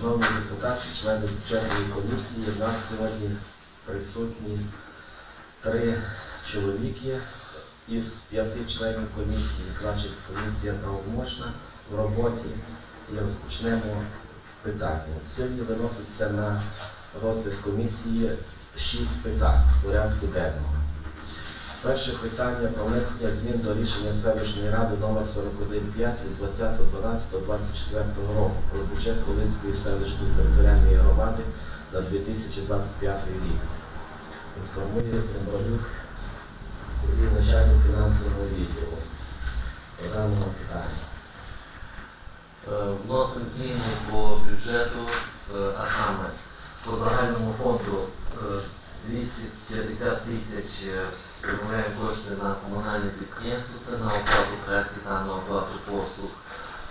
Шановні депутати, члени бюджетної комісії, в нас сьогодні присутні три чоловіки із п'яти членів комісії. Значить, комісія правомочна в роботі і розпочнемо питання. Сьогодні виноситься на розгляд комісії шість питань порядку денного. Перше питання про внесення змін до рішення селищної ради номер 41.5 від 20.12.24 року про бюджет Волинської селищної територіальної громади на 2025 рік. Інформує Цимбалюк Сергій начальник фінансового відділу даному питанню. Е, Вносимо зміни по бюджету, е, а саме по загальному фонду е, 250 тисяч е, кошти на комунальне підприємство, це на оплату праці та на оплату послуг.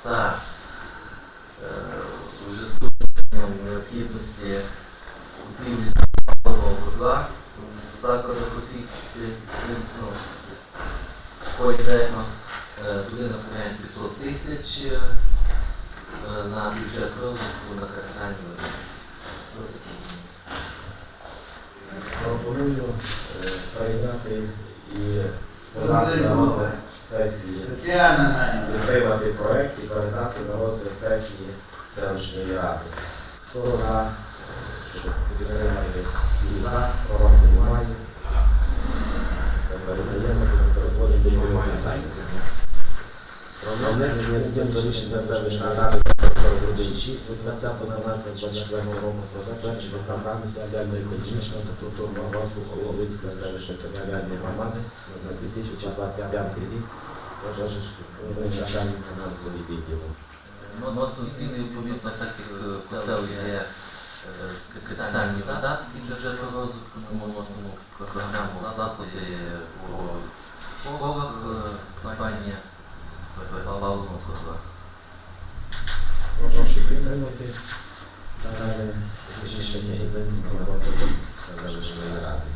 Та е, у зв'язку з необхідності купівлі нового житла в закладах освіти, ну, політехно, е, туди направляємо 500 тисяч. е, на бюджет розвитку на капітальні зміни. Пропоную прийняти і подати на розгляд сесії. Підтримати проект і передати на розгляд сесії селищної ради. Хто за, щоб підтримати всі за, проти немає. Передаємо, будемо переходити до питання. Про внесення змін до рішення селищної ради номер 6 від 20.12.24 року про затвердження програми соціально-економічного та культурного розвитку Волинської селищної територіальної громади на 2025 рік. Начальник фінансовий відділу. Вносимо зміни відповідно, так як е, є е, капітальні видатки бюджету розвитку, ми вносимо програму заходи по школах, е, компанія Павловна Козла. Прошу підтримати дане рішення і винести на розгляд селищної ради.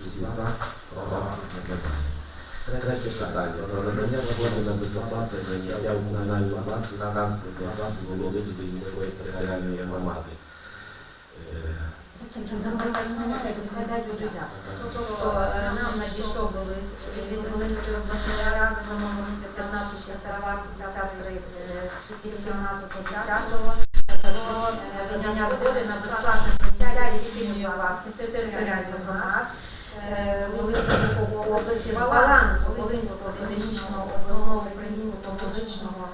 Всі за, проти, немає. Третє питання. Про надання згоди на безоплатне заняття у комунальну власність транспортного засобу Волинської міської територіальної громади. Е, Тобто е, нам надійшов лист від Волинської обласної ради за номером 15 62 53 18 про е, згоди на безплатне заняття і спільної власності територіальних громад е, Волинської області з балансу Волинського академічного обласного українського музичного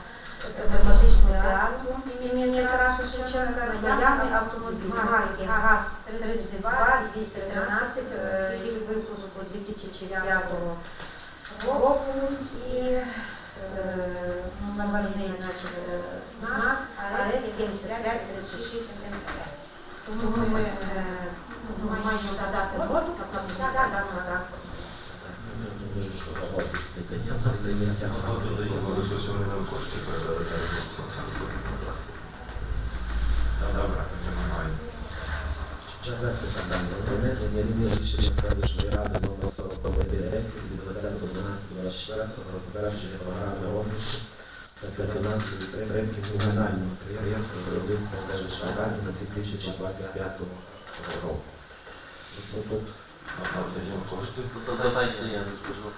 драматичного театру імені Тараса Шевченка роями автомобіль. марки ГАЗ-32 213 е, рік випуску 2009 року і е, номерний е, знак АС 75 36 Тому ми е, ну, маємо додати воду, а там даного транспорту. Дуже що погоджуюся, за прийняття Четверте питання. Про змін рішення селищної ради номер 4110 від 20.12.24 про затвердження програми розвитку та фінансової підтримки комунального підприємства Волинська селищна рада на 2025 року. Ну, кошти. Тобто давайте я розкажу.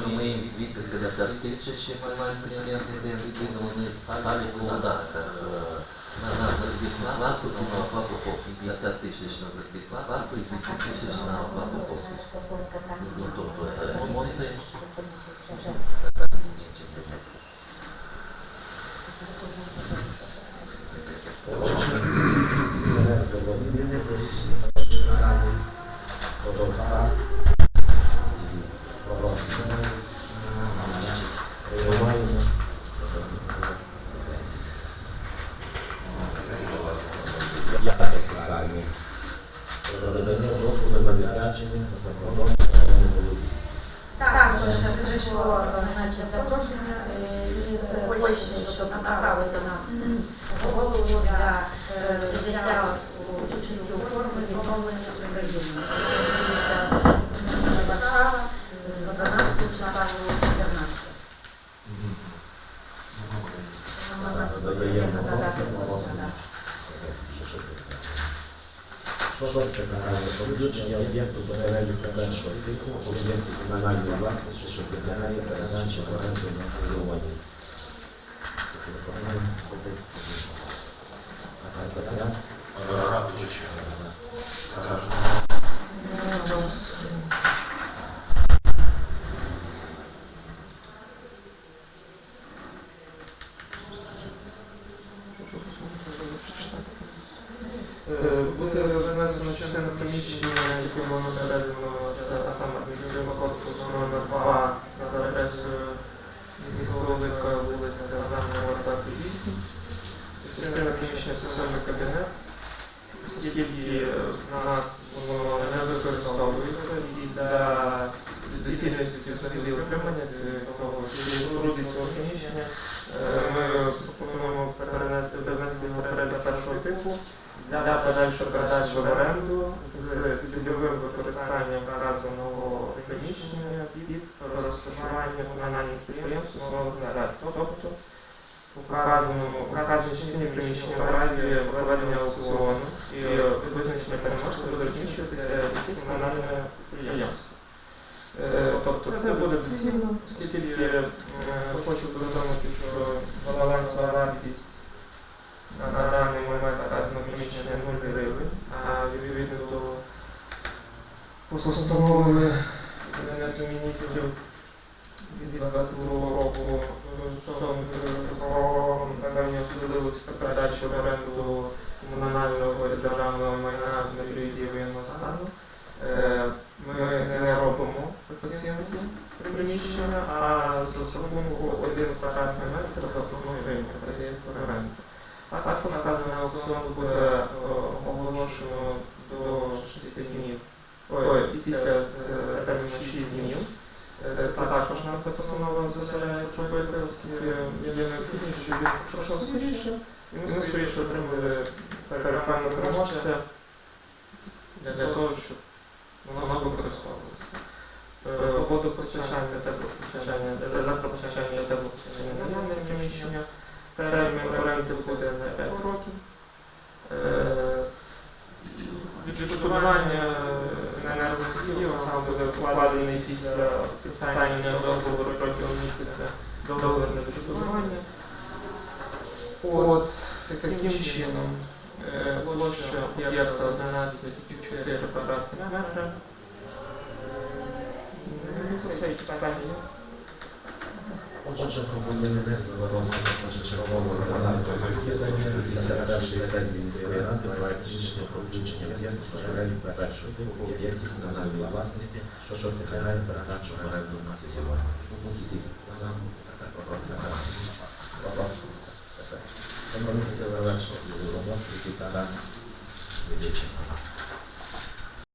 Що Ми їм 250 тисяч маємо де відповідно вони ставлять по видатках е, на заробітну плату, і на оплату послуг. 50 тисяч на заробітну плату і 200 тисяч на оплату послуг. Ну, Тобто ремонти. чим займається. внесли до зміни до рішення селищної ради. Подовця. Приймаємо. П'яте питання. Про надання дозволу на відрядження за закордонну вулиці. Також прийшло е, значить, запрошення е, із Польщі, щоб направити нам голову для е, взяття участі у формі відновлення України. Варшава з 12 числа по 14. додаємо Надати просимо. надати. Шосте питання про включення об'єкту до переліку першого типу об'єкту комунальної власності, що підлягає передачі в оренду на. Е, внесено частину приміщення, яке було передано, це саме адміністративного корпусу номер 2 за адресою міськовика вулиця Замова 28. Частина приміщення стосовний кабінет, оскільки е, в нас воно не використовується і для доцільності взагалі отримання цього споруди цього приміщення е, ми пропонуємо перенести перенести його перед першого типу для подальшої передачі в оренду з цільовим використанням вказаного приміщення під розташування комунальних підприємств нового організації. Тобто у вказаному у вказаній приміщення в разі проведення аукціону і визначення переможця буде розміщуватися якісь комунальне підприємство. Е, Тобто це буде доцільно, оскільки е, хочу повідомити, що балансова вартість на даний момент вказано приміщення 0 гривень, а відповідно до постанови Кабінету міністрів від 22 року надання особливості передачі в оренду комунального і державного майна на період дії воєнного стану. Ми не робимо оцінку приміщення, а з розрахунку один квадратний метр за одну гривню передається в оренду. А також вказаний аукціон буде оголошено до 6 днів. Ой, після терміну 6 днів. Це також нам ця постанова дозволяє зробити, оскільки є необхідність, щоб він пройшов скоріше, і ми скоріше отримали перепевну переможця для того, щоб воно використовувалося. Е, Водопостачання, теплопостачання, електропостачання, теплопостачання наявне приміщення. Термін оренди буде на 5 років. Е, Відшкодування енергоносіїв сам буде вкладений після підписання договору протягом місяця договір на відшкодування. От таким чином е, площа об'єкта 11,4 квадратних метра. Ну, Це все. Отже, пропонуємо внести на розгляд першочергового пленарного засідання 51-ї сесії ради проект рішення про включення об'єкту до переліку першого типу об'єктів комунальної власності, що підлягає передачу в оренду на Вопрос. Все. Комісія завершила роботу. Всі питання вирішені.